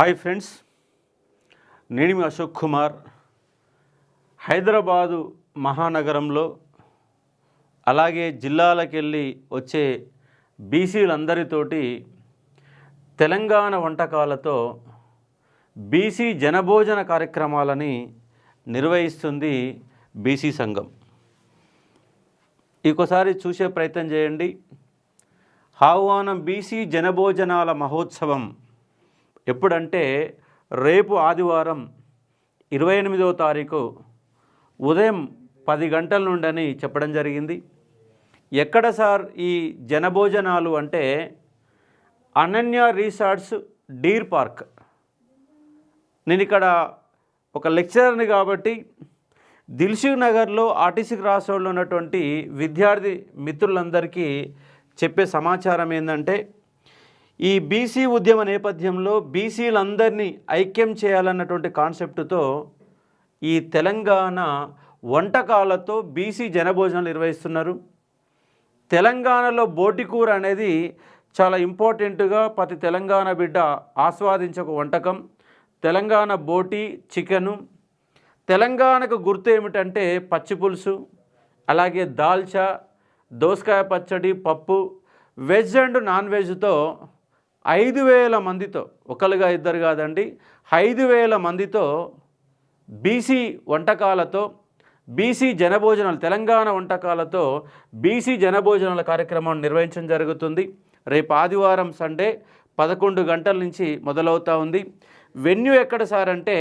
Hi friends నేను మీ అశోక్ కుమార్. హైదరాబాదు మహానగరంలో అలాగే జిల్లాలకు వెళ్ళి వచ్చే బీసీలందరితోటి తెలంగాణ వంటకాలతో బీసీ జనభోజన కార్యక్రమాలని నిర్వహిస్తుంది బీసీ సంఘం. ఇంకోసారి చూసే ప్రయత్నం చేయండి. ఆహ్వానం బీసీ జనభోజనాల మహోత్సవం. ఎప్పుడంటే రేపు ఆదివారం ఇరవై ఎనిమిదవ తారీఖు ఉదయం పది గంటల నుండని చెప్పడం జరిగింది. ఎక్కడ సార్ ఈ జనభోజనాలు అంటే అనన్య రీసార్ట్స్ డీర్ పార్క్. నేను ఇక్కడ ఒక లెక్చరర్ని కాబట్టి దిల్షుక్ నగర్లో ఆర్టీసీ క్రాస్ రోడ్లో ఉన్నటువంటి విద్యార్థి మిత్రులందరికీ చెప్పే సమాచారం ఏంటంటే ఈ బీసీ ఉద్యమ నేపథ్యంలో బీసీలందరినీ ఐక్యం చేయాలన్నటువంటి కాన్సెప్టుతో ఈ తెలంగాణ వంటకాలతో బీసీ జనభోజనాలు నిర్వహిస్తున్నారు. తెలంగాణలో బోటికూర అనేది చాలా ఇంపార్టెంట్గా ప్రతి తెలంగాణ బిడ్డ ఆస్వాదించే ఒక వంటకం. తెలంగాణ బోటి చికెను. తెలంగాణకు గుర్తు ఏమిటంటే పచ్చి పులుసు అలాగే దాల్చా దోసకాయ పచ్చడి పప్పు వెజ్ అండ్ నాన్ వెజ్తో ఐదు వేల మందితో ఒకరుగా ఇద్దరు కాదండి ఐదు వేల మందితో బీసీ వంటకాలతో బీసీ జనభోజనాలు తెలంగాణ వంటకాలతో బీసీ జనభోజనాల కార్యక్రమం నిర్వహించడం జరుగుతుంది. రేపు ఆదివారం సండే పదకొండు గంటల నుంచి మొదలవుతూ ఉంది. వెన్యూ ఎక్కడ సార్ అంటే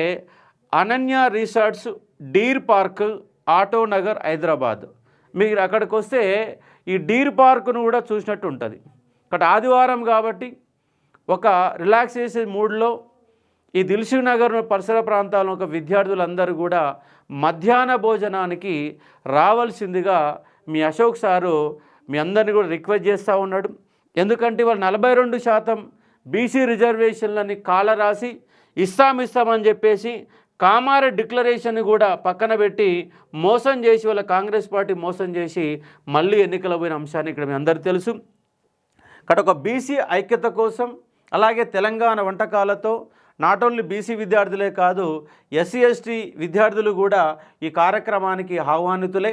Ananya resorts deer park auto Nagar Hyderabad. మీరు అక్కడికి వస్తే ఈ డీర్ పార్క్ను కూడా చూసినట్టు ఉంటుంది. అక్కడ ఆదివారం కాబట్టి ఒక రిలాక్సేషన్ మూడ్లో ఈ దిల్షుక్ నగర్ పరిసర ప్రాంతాల్లో ఒక విద్యార్థులందరూ కూడా మధ్యాహ్న భోజనానికి రావాల్సిందిగా మీ అశోక్ సారు మీ అందరిని కూడా రిక్వెస్ట్ చేస్తూ ఉన్నాడు. ఎందుకంటే వాళ్ళు నలభై రెండు శాతం బీసీ రిజర్వేషన్లని కాల రాసి ఇస్తాం ఇస్తామని చెప్పేసి కామార డిక్లరేషన్ కూడా పక్కన పెట్టి మోసం చేసి వాళ్ళ కాంగ్రెస్ పార్టీ మోసం చేసి మళ్ళీ ఎన్నికల పోయిన అంశాన్ని ఇక్కడ మీ అందరికీ తెలుసు. ఇక్కడ ఒక బీసీ ఐక్యత కోసం అలాగే తెలంగాణ వంటకాలతో నాట్ ఓన్లీ బీసీ విద్యార్థులే కాదు ఎస్సీ ఎస్టీ విద్యార్థులు కూడా ఈ కార్యక్రమానికి ఆహ్వానితులే.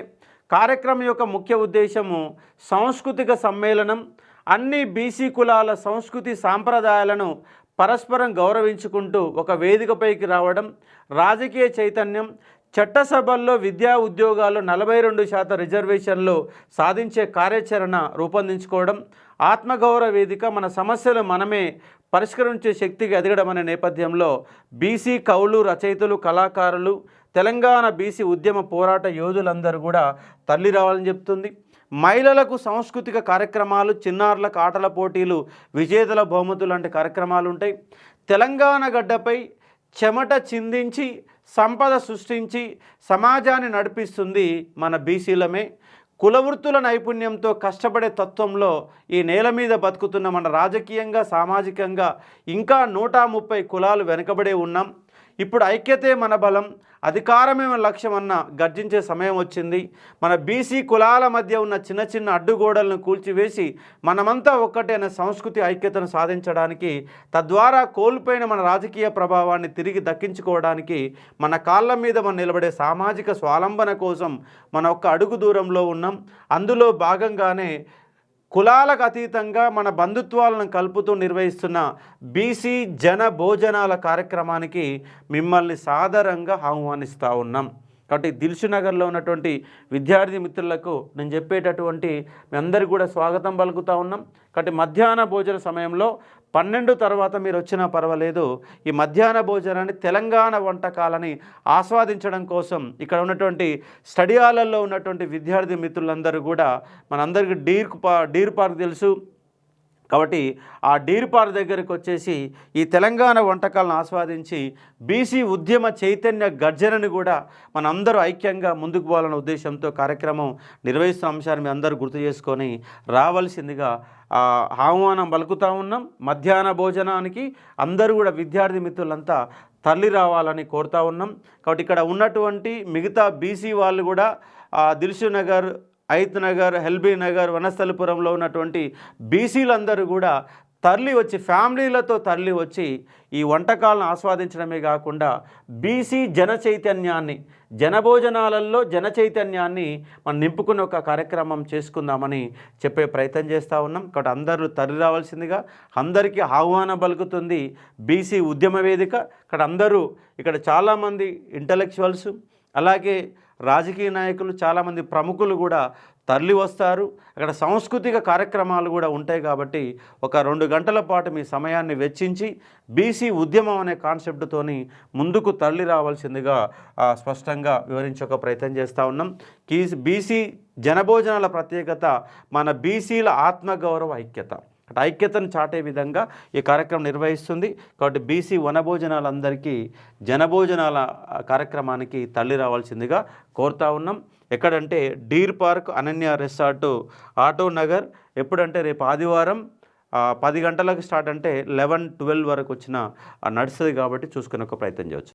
కార్యక్రమం యొక్క ముఖ్య ఉద్దేశము సాంస్కృతిక సమ్మేళనం అన్ని బీసీ కులాల సంస్కృతి సాంప్రదాయాలను పరస్పరం గౌరవించుకుంటూ ఒక వేదికపైకి రావడం రాజకీయ చైతన్యం చట్టసభల్లో విద్యా ఉద్యోగాలు నలభై రెండు శాతం రిజర్వేషన్లు సాధించే కార్యాచరణ రూపొందించుకోవడం ఆత్మగౌరవ వేదిక మన సమస్యలు మనమే పరిష్కరించే శక్తికి ఎదగడం అనే నేపథ్యంలో బీసీ కవులు రచయితలు కళాకారులు తెలంగాణ బీసీ ఉద్యమ పోరాట యోధులందరూ కూడా తల్లి రావాలని చెప్తుంది. మహిళలకు సాంస్కృతిక కార్యక్రమాలు చిన్నారులకు ఆటల పోటీలు విజేతల బహుమతులు లాంటి కార్యక్రమాలు ఉంటాయి. తెలంగాణ గడ్డపై చెమట చిందించి సంపద సృష్టించి సమాజాన్ని నడిపిస్తుంది మన బీసీలమే. కులవృత్తుల నైపుణ్యంతో కష్టపడే తత్వంలో ఈ నేల మీద బతుకుతున్న మన రాజకీయంగా సామాజికంగా ఇంకా నూట ముప్పై కులాలు వెనుకబడే ఉన్నాం. ఇప్పుడు ఐక్యతే మన బలం అధికారమే లక్ష్యమన్న లక్ష్యం గర్జించే సమయం వచ్చింది. మన బీసీ కులాల మధ్య ఉన్న చిన్న చిన్న అడ్డుగోడలను కూల్చివేసి మనమంతా ఒక్కటే అనే సంస్కృతి ఐక్యతను సాధించడానికి తద్వారా కోల్పోయిన మన రాజకీయ ప్రభావాన్ని తిరిగి దక్కించుకోవడానికి మన కాళ్ళ మీద మనం నిలబడే సామాజిక స్వాలంబన కోసం మన ఒక్క అడుగు దూరంలో ఉన్నాం. అందులో భాగంగానే కులాలకు అతీతంగా మన బంధుత్వాలను కలుపుతూ నిర్వహిస్తున్న బీసీ జన భోజనాల కార్యక్రమానికి మిమ్మల్ని సాదరంగా ఆహ్వానిస్తూ ఉన్నాం. కాబట్టి దిల్సు నగర్లో ఉన్నటువంటి విద్యార్థి మిత్రులకు నేను చెప్పేటటువంటి మీ అందరికీ కూడా స్వాగతం పలుకుతూ ఉన్నాం. కాబట్టి మధ్యాహ్న భోజన సమయంలో పన్నెండు తర్వాత మీరు వచ్చినా పర్వాలేదు. ఈ మధ్యాహ్న భోజనాన్ని తెలంగాణ వంటకాలని ఆస్వాదించడం కోసం ఇక్కడ ఉన్నటువంటి స్టడీ హాలల్లో ఉన్నటువంటి విద్యార్థి మిత్రులందరూ కూడా మనందరికీ డీర్ పా డీర్ పార్క్ తెలుసు. కాబట్టి ఆ డీర్ దగ్గరికి వచ్చేసి ఈ తెలంగాణ వంటకాలను ఆస్వాదించి బీసీ ఉద్యమ చైతన్య గర్జనని కూడా మనందరూ ఐక్యంగా ముందుకు పోవాలన్న ఉద్దేశంతో కార్యక్రమం నిర్వహిస్తున్న అంశాన్ని మీ అందరూ గుర్తు చేసుకొని రావాల్సిందిగా ఆహ్వానం పలుకుతూ ఉన్నాం. మధ్యాహ్న భోజనానికి అందరూ కూడా విద్యార్థి మిత్రులంతా తల్లి రావాలని కోరుతా ఉన్నాం. కాబట్టి ఇక్కడ ఉన్నటువంటి మిగతా బీసీ వాళ్ళు కూడా ఆ, దిల్సు నగర్ ఐత్ నగర్ హెల్బీ నగర్ వనస్థలిపురంలో ఉన్నటువంటి బీసీలందరూ కూడా తరలి వచ్చి ఫ్యామిలీలతో తరలి వచ్చి ఈ వంటకాలను ఆస్వాదించడమే కాకుండా బీసీ జన చైతన్యాన్ని జనభోజనాలలో జన చైతన్యాన్ని మనం నింపుకున్న ఒక కార్యక్రమం చేసుకుందామని చెప్పే ప్రయత్నం చేస్తూ ఉన్నాం. కాబట్టి అందరూ తరలి రావాల్సిందిగా అందరికీ ఆహ్వానం పలుకుతుంది బీసీ ఉద్యమ వేదిక. ఇక్కడ అందరూ ఇక్కడ చాలామంది ఇంటలెక్చువల్స్ అలాగే రాజకీయ నాయకులు చాలామంది ప్రముఖులు కూడా తరలి వస్తారు. అక్కడ సాంస్కృతిక కార్యక్రమాలు కూడా ఉంటాయి కాబట్టి ఒక రెండు గంటల పాటు మీ సమయాన్ని వెచ్చించి బీసీ ఉద్యమం అనే కాన్సెప్ట్తోని ముందుకు తరలి రావాల్సిందిగా స్పష్టంగా వివరించే ఒక ప్రయత్నం చేస్తూ ఉన్నాం. కీ బీసీ జనభోజనాల ప్రత్యేకత మన బీసీల ఆత్మగౌరవ ఐక్యత. ఐక్యతను చాటే విధంగా ఈ కార్యక్రమం నిర్వహిస్తుంది. కాబట్టి బీసీ వనభోజనాలందరికీ జనభోజనాల కార్యక్రమానికి తల్లి రావాల్సిందిగా కోరుతా ఉన్నాం. ఎక్కడంటే deer park Ananya resort auto Nagar. ఎప్పుడంటే రేపు ఆదివారం పది గంటలకు స్టార్ట్ అంటే లెవెన్ ట్వెల్వ్ వరకు వచ్చిన నడుస్తుంది కాబట్టి చూసుకునే ఒక ప్రయత్నం చేయవచ్చు